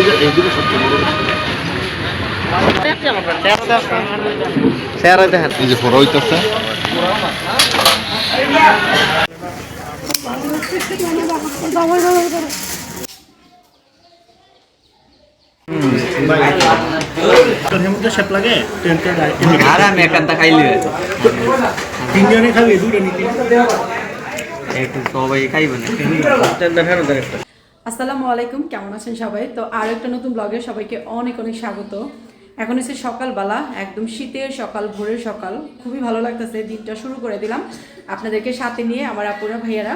এইদিকে এইদিকে সবচেয়ে বড় দেখেন। এই যে হইতেছে। সবাই খাইবে না। দেখানো দেখ একটা আসসালামু আলাইকুম, কেমন আছেন সবাই? তো আর একটা নতুন ব্লগে সবাইকে অনেক অনেক স্বাগত। এখন হচ্ছে সকালবেলা, একদম শীতের সকাল, ভোরের সকাল। খুবই ভালো লাগতেছে, দিনটা শুরু করে দিলাম আপনাদেরকে সাথে নিয়ে আমার আপুরা, ভাইয়ারা।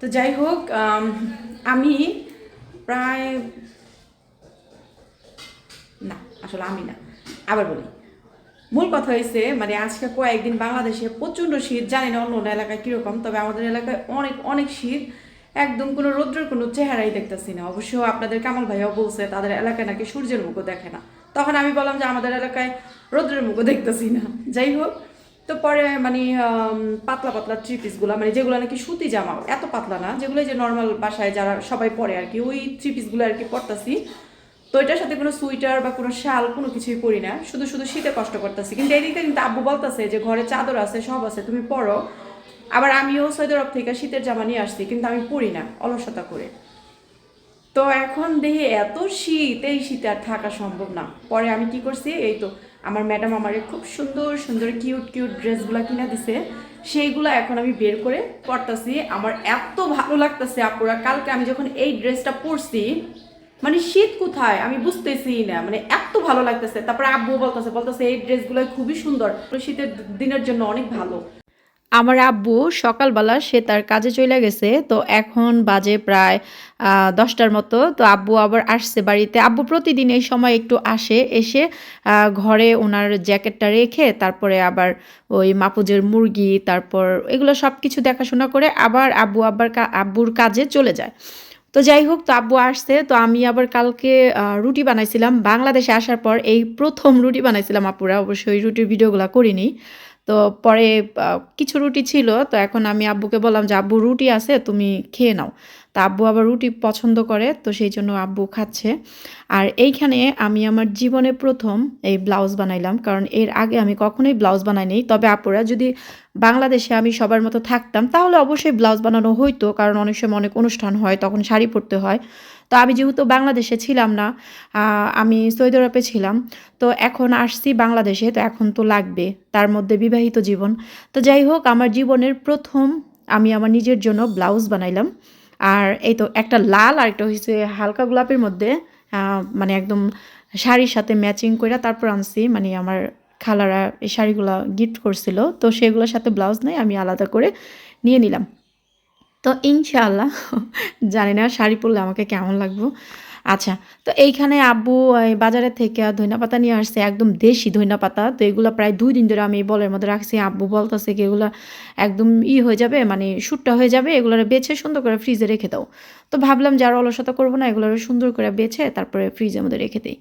তো যাই হোক আমি প্রায় না, আসলে আমি না, আবার বলি। মূল কথা হয়েছে মানে আজকে কয়েকদিন বাংলাদেশে প্রচণ্ড শীত, জানি না অন্য অন্য এলাকায় কীরকম, তবে আমাদের এলাকায় অনেক অনেক শীত। একদম কোনো রৌদ্রের কোনো চেহারাই দেখতেছি না। অবশ্য আপনাদের কামাল ভাইয়াও বলছে, তাদের এলাকায় নাকি সূর্যের মুখও দেখে না। তখন আমি বললাম যে, আমাদের এলাকায় রৌদ্রের মুখও দেখতেছি না। যাই হোক, তো পরে মানে পাতলা পাতলা থ্রি পিসগুলো মানে যেগুলো নাকি সুতি জামা, এত পাতলা না যেগুলো যে নর্মাল বাসায় যারা সবাই পরে আর কি, ওই থ্রি পিসগুলো আর কি পরতাছি। তো এটার সাথে কোনো সুইটার বা কোনো শাল, কোনো কিছুই পরি না। শুধু শুধু শীতে কষ্ট করতেছি। কিন্তু এদিকে কিন্তু আব্বু বলতেছে যে, ঘরে চাদর আছে, সব আছে, তুমি পরো। আবার আমিও সৌদি আরব থেকে শীতের জামা নিয়ে আসছি, কিন্তু আমি পরি না, অলসতা করে। তো এখন দেখি এত শীত, এই শীতে আর থাকা সম্ভব না। পরে আমি কি করছি, এই তো আমার ম্যাডাম আমারে খুব সুন্দর সুন্দর কিউট কিউট ড্রেসগুলো কিনে দিছে। সেইগুলো এখন আমি বের করে পরতাছি। আমার এত ভালো লাগতেছে আপুরা, কালকে আমি যখন এই ড্রেসটা পরছি মানে শীত কোথায়? আমি বুঝতেছি না মানে এত ভালো লাগতেছে। তারপরে আব্বু বলতেছে বলতেছে এই ড্রেসগুলো খুবই সুন্দর। শীতের দিনের জন্য অনেক ভালো। আমার আব্বু সকালবেলা সে তার কাজে চলে গেছে, তো এখন বাজে প্রায় দশটার মতো। তো আব্বু আবার আসছে বাড়িতে। আব্বু প্রতিদিন এই সময় একটু আসে, এসে ঘরে ওনার জ্যাকেটটা রেখে তারপরে আবার ওই মাপুজের মুরগি, তারপর এগুলো সব কিছু দেখাশোনা করে আবার আব্বু আবার কা- আব্বুর কাজে চলে যায়। তো যাই হোক, তো আব্বু আসছে, তো আমি আবার কালকে রুটি বানাইছিলাম। বাংলাদেশে আসার পর এই প্রথম রুটি বানাইছিলাম আপুরা, অবশ্যই রুটির ভিডিওগুলো করিনি। তো পরে কিছু রুটি ছিল, তো এখন আমি আব্বুকে বললাম যে, আব্বু, রুটি আছে, তুমি খেয়ে নাও। তা আব্বু আবার রুটি পছন্দ করে, তো সেই জন্য আব্বু খাচ্ছে। আর এইখানে আমি আমার জীবনে প্রথম এই ব্লাউজ বানাইলাম, কারণ এর আগে আমি কখনোই ব্লাউজ বানাইনি তবে আপুরা, যদি বাংলাদেশে আমি সবার মতো থাকতাম, তাহলে অবশ্যই ব্লাউজ বানানো হইতো, কারণ অনেক সময় অনেক অনুষ্ঠান হয়, তখন শাড়ি পরতে হয়। তো আমি যেহেতু বাংলাদেশে ছিলাম না আমি সৌদি আরবে ছিলাম, তো এখন আসছি বাংলাদেশে, তো এখন তো লাগবে তার মধ্যে বিবাহিত জীবন। তো যাই হোক, আমার জীবনের প্রথম আমি আমার নিজের জন্য ব্লাউজ বানাইলাম। আর এই তো একটা লাল আর একটা হচ্ছে হালকা গোলাপের মধ্যে মানে একদম শাড়ির সাথে ম্যাচিং করে তারপর আনছি মানে আমার খালারা এই শাড়িগুলো গিফট করছিল, তো সেগুলোর সাথে ব্লাউজ নেই, আমি আলাদা করে নিয়ে নিলাম। তো ইনশাআল্লাহ, জানি না শাড়ি পরলে আমাকে কেমন লাগবো। আচ্ছা তো এইখানে আব্বু, এই বাজারের থেকে ধইনা পাতা নিয়ে আসছে, একদম দেশি ধইনা পাতা তো এগুলো প্রায় দুই দিন ধরে আমি বলের মধ্যে রাখছি। আব্বু বলতেছে কি, এগুলো একদম ই হয়ে যাবে মানে শুটটা হয়ে যাবে এগুলো বেছে সুন্দর করে ফ্রিজে রেখে দাও। তো ভাবলাম যে আর অলসতা করব না এগুলো সুন্দর করে বেছে তারপরে ফ্রিজের মধ্যে রেখে দিই।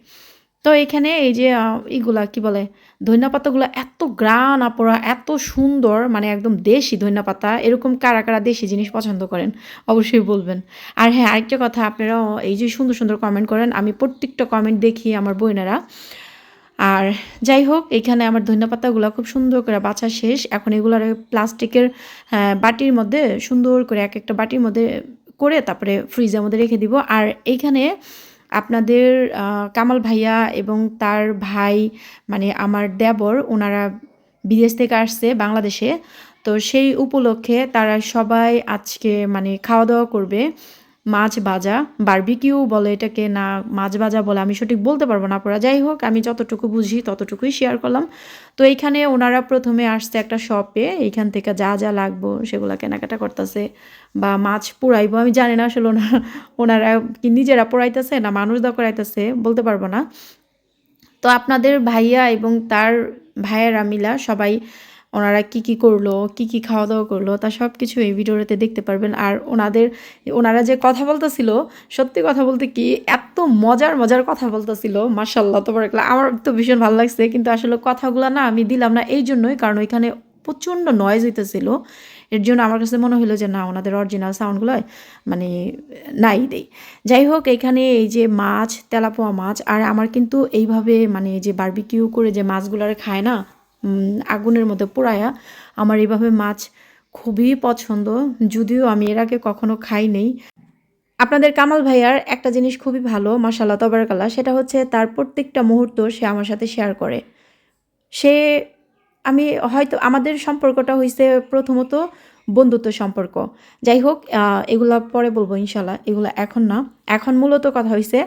তো এখানে এই যে আহ, ইগুলা কি বলে ধনিয়া পাতাগুলো এত গ্রান আপরা এত সুন্দর মানে একদম দেশি ধনিয়া পাতা এরকম কারা কারা দেশি জিনিস পছন্দ করেন অবশ্যই বলবেন। আর হ্যাঁ আরেকটা কথা আপনারাও এই যে সুন্দর সুন্দর কমেন্ট করেন আমি প্রত্যেকটা কমেন্ট দেখি আমার বোনেরা। আর যাই হোক এখানে আমার ধনিয়া পাতাগুলো খুব সুন্দর করে বাছা শেষ। এখন এগুলো প্লাস্টিকের আহ, বাটির মধ্যে সুন্দর করে এক একটা বাটির মধ্যে করে তারপরে ফ্রিজের মধ্যে রেখে দিব। আর এইখানে আপনাদের কামাল ভাইয়া এবং তার ভাই মানে আমার দেবর ওনারা বিদেশ থেকে আসছে বাংলাদেশে। তো সেই উপলক্ষে তারা সবাই আজকে মানে খাওয়া দাওয়া করবে। মাছ ভাজা বারবিকিউ বলে এটাকে না মাছ ভাজা বলে আমি সঠিক বলতে পারব না আপনারা, যাই হোক, আমি যতটুকু বুঝি ততটুকুই শেয়ার করলাম। তো এইখানে ওনারা প্রথমে আসছে একটা শপে এইখান থেকে যা যা লাগবো সেগুলো কেনাকাটা করতেছে বা মাছ পোড়াইবো আমি জানি না আসলে ওনারা ওনারা কি নিজেরা পোড়াইতেছে না মানুষ দা করাইতেছে বলতে পারব না। তো আপনাদের ভাইয়া এবং তার ভাইয়েরা মিলা সবাই ওনারা কি কি করল, কি কি খাওয়া দাওয়া করল, তা সব কিছু এই ভিডিওতে দেখতে পারবেন। আর ওনাদের, ওনারা যে কথা বলতেছিল, সত্যি কথা বলতে কি, এত মজার মজার কথা বলতেছিল মার্শাল্লাহ তো আমার তো ভীষণ ভালো লাগছে, কিন্তু আসলে কথাগুলো না আমি দিলাম না এই জন্যই, কারণ ওইখানে প্রচণ্ড নয়েজ হইতেছিল। এর জন্য আমার কাছে মনে হলো যে, না, ওনাদের অরিজিনাল সাউন্ডগুলো মানে নাই দেই। যাই হোক এখানে এই যে মাছ, তেলাপোয়া মাছ, আর আমার কিন্তু এইভাবে মানে যে বারবিকিউ করে যে মাছগুলারে খায় না আগুনের মধ্যে পোড়ায়া আমার এইভাবে মাছ খুবই পছন্দ, যদিও আমি এর আগে কখনো খাই নেই। আপনাদের কামাল ভাইয়ার একটা জিনিস খুবই ভালো মাসাল্লাহ তবরাকাল্লা সেটা হচ্ছে তার প্রত্যেকটা মুহূর্ত সে আমার সাথে শেয়ার করে। সে, আমি হয়তো, আমাদের সম্পর্কটা হয়েছে প্রথমত বন্ধুত্ব সম্পর্ক। যাই হোক এগুলা পরে বলব ইনশাল্লাহ এগুলো এখন না। এখন মূলত কথা হয়েছে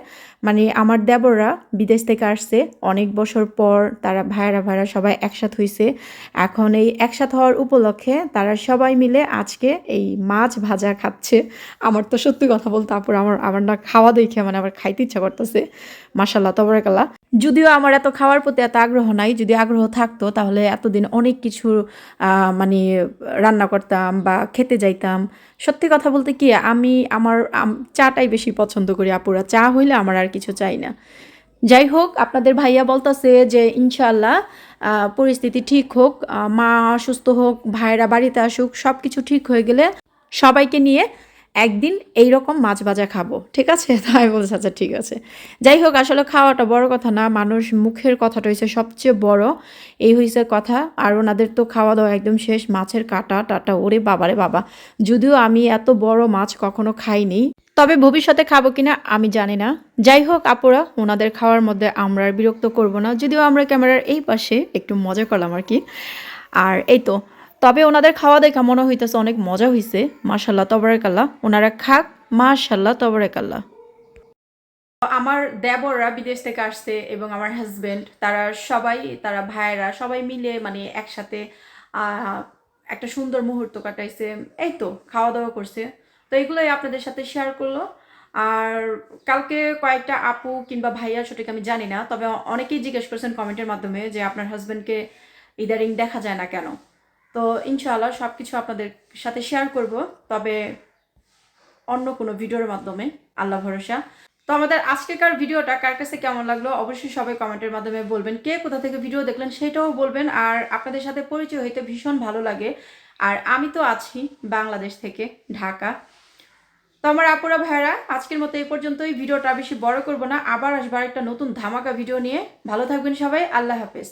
মানে আমার দেবররা বিদেশ থেকে আসছে, অনেক বছর পর তারা ভাইরা ভাইরা সবাই একসাথ হয়েছে এখন এই একসাথ হওয়ার উপলক্ষে তারা সবাই মিলে আজকে এই মাছ ভাজা খাচ্ছে। আমার তো সত্যি কথা বলতে আপুর আমার আমার না খাওয়া দেখে মানে আমার খাইতে ইচ্ছা করতেছে। মাসাল্লাহ তবরাকাল্লা যদিও আমার এত খাওয়ার প্রতি এত আগ্রহ নাই, যদি আগ্রহ থাকতো তাহলে এতদিন অনেক কিছু মানে রান্না করতাম বা খেতে যাইতাম। সত্যি কথা বলতে কি, আমি আমার, আম- চাটাই বেশি পছন্দ করি, আপুরা। চা হইলে আমার আর কিছু চাই না। যাই হোক, আপনাদের ভাইয়া বলতাছে যে ইনশাল্লাহ পরিস্থিতি ঠিক হোক মা সুস্থ হোক, ভাইরা বাড়িতে আসুক সব কিছু ঠিক হয়ে গেলে সবাইকে নিয়ে একদিন এই রকম মাছ ভাজা খাব, ঠিক আছে? তাই বলছে আচ্ছা ঠিক আছে। যাই হোক, আসলে খাওয়াটা বড় কথা না, মানুষ মুখের কথাটা হয়েছে সবচেয়ে বড়। এই হয়েছে কথা, আর ওনাদের তো খাওয়া দাওয়া একদম শেষ, মাছের কাটা টাটা, ওরে বাবারে বাবা। যদিও আমি এত বড় মাছ কখনো খাইনি, তবে ভবিষ্যতে খাব কিনা আমি জানি না। যাই হোক, আপুরা, ওনাদের খাওয়ার মধ্যে আমরা বিরক্ত করব না, যদিও আমরা ক্যামেরার এই পাশে একটু মজা করলাম আর কি। আর এই তো তবে ওনাদের খাওয়া দেখা মনে হইতেছে অনেক মজা হয়েছে মাশাল্লাহ তবরেকাল্লাহ। ওনারা খাক মাশাল্লাহ তবরেকাল্লাহ। আমার দেবররা বিদেশ থেকে আসছে এবং আমার হাজবেন্ড তারা সবাই, তারা ভাইয়েরা সবাই মিলে মানে একসাথে একটা সুন্দর মুহূর্ত কাটাইছে। এই তো খাওয়া দাওয়া করছে। তো এগুলোই আপনাদের সাথে শেয়ার করল। আর কালকে কয়েকটা আপু কিংবা ভাইয়া সঠিক আমি জানি না, তবে অনেকেই জিজ্ঞেস করছেন কমেন্টের মাধ্যমে যে আপনার হাজবেন্ডকে ইদারিং দেখা যায় না কেন। তো ইনশাআল্লাহ সব কিছু আপনাদের সাথে শেয়ার করব, তবে অন্য কোনো ভিডিওর মাধ্যমে, আল্লাহ ভরসা। তো আমাদের আজকেকার ভিডিওটা কার কাছে কেমন লাগল অবশ্যই সবাই কমেন্টের মাধ্যমে বলবেন, কে কোথা থেকে ভিডিও দেখলেন সেটাও বলবেন, আর আপনাদের সাথে পরিচয় হইতে ভীষণ ভালো লাগে। আর আমি তো আছি বাংলাদেশ থেকে, ঢাকা। তো আমার আপুরা ভাইরা আজকের মতো এই পর্যন্তই। ভিডিওটা বেশি বড় করব না, আবার আসবার একটা নতুন ধামাকা ভিডিও নিয়ে। ভালো থাকবেন সবাই, আল্লাহ হাফেজ।